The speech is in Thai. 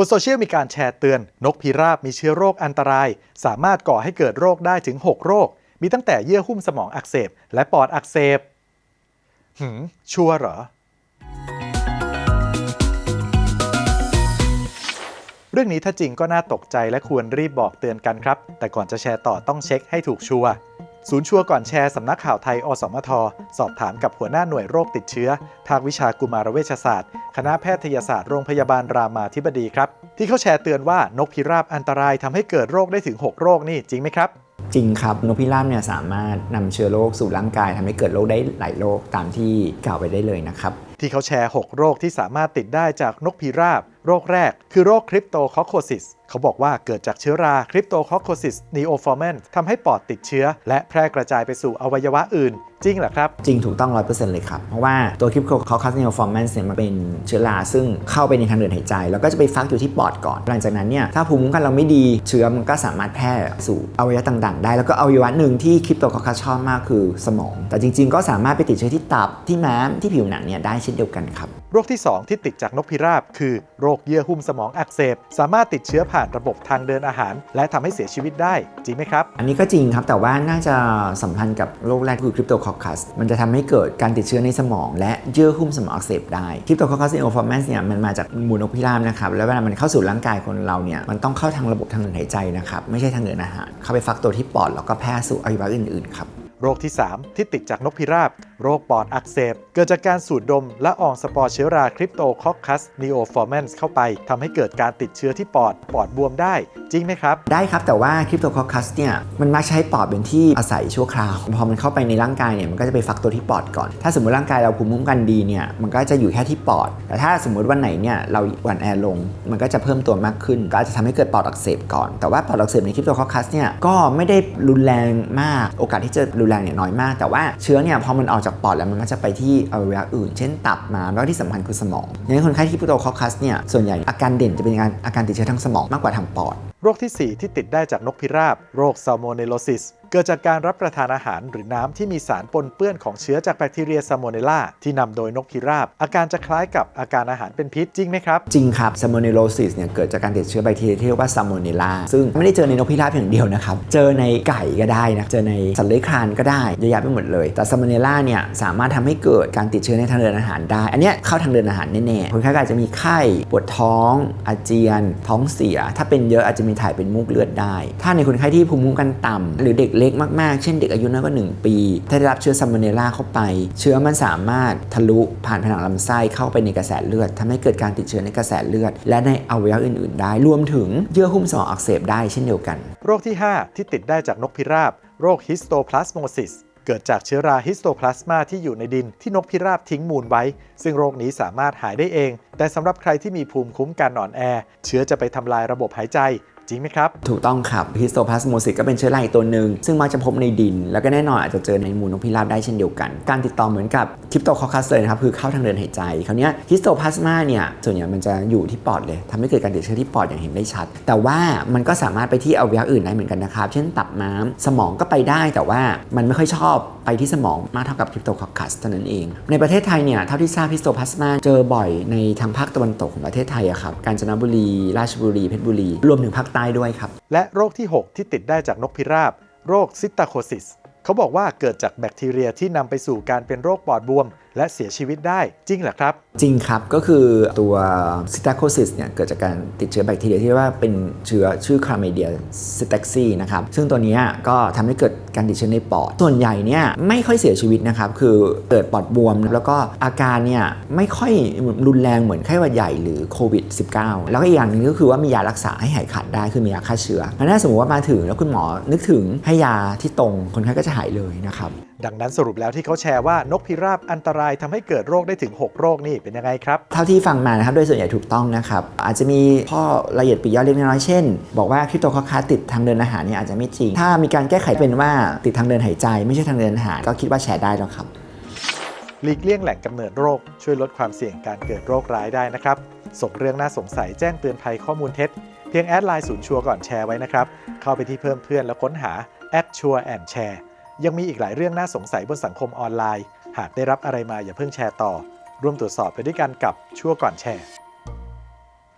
บนโซเชียลมีการแชร์เตือน นกพิราบมีเชื้อโรคอันตราย สามารถก่อให้เกิดโรคได้ถึง 6 โรค มีตั้งแต่เยื่อหุ้มสมองอักเสบ และปอดอักเสบ หืม ชัวร์เหรอ เรื่องนี้ถ้าจริงก็น่าตกใจและควรรีบบอกเตือนกันครับ แต่ก่อนจะแชร์ต่อต้องเช็คให้ถูกชัวร์ ศูนย์ชัวร์ก่อนแชร์สำนักข่าวไทย อสมท สอบถามกับหัวหน้าหน่วยโรคติดเชื้อ ภาควิชากุมารเวชศาสตร์ คณะแพทยศาสตร์โรงพยาบาลรามาธิบดีครับ ที่เขาแชร์เตือนว่านกพิราบอันตรายทำให้เกิดโรคได้ถึง 6 โรคนี่จริงไหมครับ จริงครับนกพิราบเนี่ยสามารถนำเชื้อโรคสู่ร่างกายทำให้เกิดโรคได้หลายโรคตามที่กล่าวไปได้เลยนะครับที่เขาแชร์ 6 โรคที่สามารถติดได้จากนกพิราบ โรคแรกคือโรคคริปโตคอโคซิสเขาบอกว่าเกิดจากเชื้อราคริปโตคอโคซิสนีโอฟอร์แมนทำให้ปอดติดเชื้อ และแพร่กระจายไปสู่อวัยวะอื่น จริงเหรอครับ จริงถูกต้อง 100%เลยครับ เพราะว่าตัวคริปโคคอคัสเนลฟอร์แมนเนี่ยมันเป็นเชื้อราซึ่งเข้าไปในทางเดินหายใจ แล้วก็จะไปฟักอยู่ที่ปอดก่อน หลังจากนั้นเนี่ยถ้าภูมิคุ้มกันเราไม่ดีเชื้อมันก็สามารถแพร่สู่อวัยวะต่างๆ ได้แล้วก็อวัยวะหนึ่งที่คริปโตคอคัสชอบมากคือสมอง แต่จริง ๆ ก็สามารถไปติดเชื้อที่ตับที่ม้ามที่ผิวหนังเนี่ยได้เช่นเดียวกันครับ โรคที่ 2 ที่ติดจากนกพิราบ คือโรคเยื่อหุ้มสมองอักเสบ สามารถติดเชื้อผ่านระบบทางเดินอาหาร และทำให้เสียชีวิตได้ จริงไหมครับ อันนี้ก็จริงครับ แต่ว่าน่าจะสัมพันธ์กับโรคแรกคือคริปโตคอคัสมันจะทำให้เกิดการติดเชื้อในสมอง และเยื่อหุ้มสมองอักเสบได้คริปโตคอคัสอินโอฟอร์แมนเนี่ยมันมาจากหมูนกพิราบนะครับแล้วเวลามันเข้าสู่ร่างกายคนเราเนี่ยมันต้องเข้าทางระบบทางเดินหายใจนะครับไม่ใช่ทางเดินอาหาร เข้าไปฟักตัวที่ปอดแล้วก็แพร่สู่อวัยวะอื่นๆครับโรคที่ 3 ที่ติดจากนกพิราบ โรคปอดอักเสบ เกิดจากการสูดดมและอองสปอร์เชื้อราคริปโตคอคัสนีโอฟอร์แมนเข้าไปทำให้เกิดการติดเชื้อที่ปอดปอดบวมได้ จริงไหมครับ ได้ครับ แต่ว่าคริปโตคอคัสเนี่ยมันมักใช้ปอดเป็นที่อาศัยชั่วคราว พอมันเข้าไปในร่างกายเนี่ยมันก็จะไปฟักตัวที่ปอดก่อน ถ้าสมมติร่างกายเราภูมิคุ้มกันดีเนี่ยมันก็จะอยู่แค่ที่ปอด แต่ถ้าสมมติวันไหนเนี่ยเราหวั่นแอลง มันก็จะเพิ่มตัวมากขึ้น ก็อาจจะทำให้เกิดปอดอักเสบก่อน แต่ว่าปอดอักเสบในคริปโตคอคัสเนี่ยก็ไม่ได้รุนแรงมาก โอกาสที่จะรุนแรงเนี่ยน้อยมาก แต่ว่าเชื้อเนี่ยพอมันออกจากปอดแล้วมันก็จะไปที่อวัยวะอื่น เช่นตับมาแล้วที่สำคัญคือสมองยังไงคนไข้ที่พูโตคอคัสเนี่ยส่วนใหญ่อาการเด่นจะเป็นการอาการติดเชื้อทางสมองมากกว่าทางปอดโรคที่ 4 ที่ติดได้จากนกพิราบ โรคซาโมเนโลซิส เกิดจากการรับประทานอาหารหรือน้ำที่มีสารปนเปื้อนของเชื้อจากแบคทีเรียซาโมเนล่าที่นำโดยนกพิราบ อาการจะคล้ายกับอาการอาหารเป็นพิษจริงไหมครับ จริงครับ s a l m o n e l l o s i s เนี่ยเกิดจากการติดเชื้อแบคทีเรียที่เรียกว่า Salmonella ซึ่งไม่ได้เจอในนกพิราบอย่างเดียวนะครับ เจอในไก่ก็ได้นะ เจอในสัตว์เลื้อยคลานก็ได้เยอะแยะไปหมดเลย แต่ Salmonella เนี่ยสามารถทำให้เกิดการติดเชื้อในทางเดินอาหารได้ อันนี้เข้าทางเดินอาหารแน่ๆคนไข้อาจจะมีไข้ปวดท้องอาเจียน ท้องเสีย ถ้าเป็นเยอะอาจจะมีถ่ายเป็นมูกเลือดได้ ถ้าในคนไข้ที่ภูมิคุ้มกันต่ำหรือเด็กเล็กมากๆ เช่นเด็กอายุน้อยกว่า 1 ปี ถ้าได้รับเชื้อซัมโมเนล่าเข้าไป เชื้อมันสามารถทะลุผ่านผนังลำไส้เข้าไปในกระแสเลือดทำให้เกิดการติดเชื้อในกระแสเลือด และในอวัยวะอื่นๆ ได้ รวมถึงเยื่อหุ้มสมองอักเสบได้เช่นเดียวกัน โรคที่ 5 ที่ติดได้จากนกพิราบ โรคฮิสโตพลาสโมซิสเกิดจากเชื้อราฮิสโตพลาสมาที่อยู่ในดินที่นกพิราบทิ้งมูลไว้ ซึ่งโรคนี้สามารถหายได้เอง แต่สำหรับใครที่มีภูมิคุ้มกันอ่อนแอ เชื้อจะไปทำลายระบบหายใจ จริงไหมครับ ถูกต้องครับฮิสโตพลาสโมซิสก็เป็นเชื้อราอีกตัวหนึ่งซึ่งมักจะพบในดิน แล้วก็แน่นอนอาจจะเจอในมูลนกพิราบได้เช่นเดียวกัน การติดต่อเหมือนกับคริปโตคอคัสเลยนะครับคือเข้าทางเดินหายใจคราวเนี้ฮิสโตพลาสมาเนี่ยส่วนใหญ่มันจะอยู่ที่ปอดเลยทำให้เกิดการติดเชื้อที่ปอดอย่างเห็นได้ชัด แต่ว่ามันก็สามารถไปที่อวัยวะอื่นได้เหมือนกันนะครับเช่นตับม้ามสมองก็ไปได้แต่ว่ามันไม่ค่อยชอบไปที่สมองมากเท่ากับคริปโตคอคัสเท่านั้นเอง ในประเทศไทยเนี่ยเท่าที่ทราบฮิสโตพลาสมาเจอบ่อยในทางภาคตะวันตกของประเทศไทยอะครับกาญจนบุรี ราชบุรีเพชรบุรีรวมถึงภาคใต้ด้วยครับ และโรคที่ 6 ที่ติดได้จากนกพิราบ โรคซิตตาโคซิส เขาบอกว่าเกิดจากแบคทีเรียที่นำไปสู่การเป็นโรคปอดบวม และเสียชีวิตได้จริงเหรอครับ จริงครับก็คือตัวซิตาโคซิสเนี่ยเกิดจากการติดเชื้อแบคทีเรียที่เรียกว่าเป็นเชื้อชื่อคลาเมเดียซิต a กซีนะครับซึ่งตัวเนี้ยก็ทำให้เกิดการติดเชื้อในปอด ส่วนใหญ่เนี่ยไม่ค่อยเสียชีวิตนะครับคือเกิดปอดบวม แล้วก็อาการเนี่ยไม่ค่อยรุนแรงเหมือนไข้หวัดใหญ่หรือโควิด -19 แล้วก็อีกอย่างหนึงก็คือว่ามียารักษาให้หายขาดได้คือมียาฆ่าเชื้อแล้วถ้าสมมติว่ามาถึงแล้วคุณหมอนึกถึงให้ยาที่ตรงคนไข้ก็จะหายเลยนะครับดังนั้นสรุปแล้วที่เขาแชร์ว่านกพิราบอันตรายทำให้เกิดโรคได้ถึง 6 โรคนี่เป็นยังไงครับ เท่าที่ฟังมานะครับโดยส่วนใหญ่ถูกต้องนะครับ อาจจะมีข้อละเอียดปลีกย่อยเล็กน้อยเช่น บอกว่าคริปโตคอคัสติดทางเดินอาหารเนี่ยอาจจะไม่จริง ถ้ามีการแก้ไขเป็นว่าติดทางเดินหายใจ ไม่ใช่ทางเดินอาหาร ก็คิดว่าแชร์ได้แล้วครับหลีกเลี่ยงแหล่งกำเนิดโรคช่วยลดความเสี่ยงการเกิดโรคร้ายได้นะครับส่งเรื่องน่าสงสัยแจ้งเตือนภัยข้อมูลเท็จเพียงแอดไลน์ศูนย์ชัวร์ก่อนแชร์ไว้นะครับ เข้าไปที่เพิ่มเพื่อนแล้วค้นหาแอดชัวร์แอนแชร์ยังมีอีกหลายเรื่องน่าสงสัยบนสังคมออนไลน์หากได้รับอะไรมาอย่าเพิ่งแชร์ต่อ ร่วมตรวจสอบไปด้วยกันกับชั่วก่อนแชร์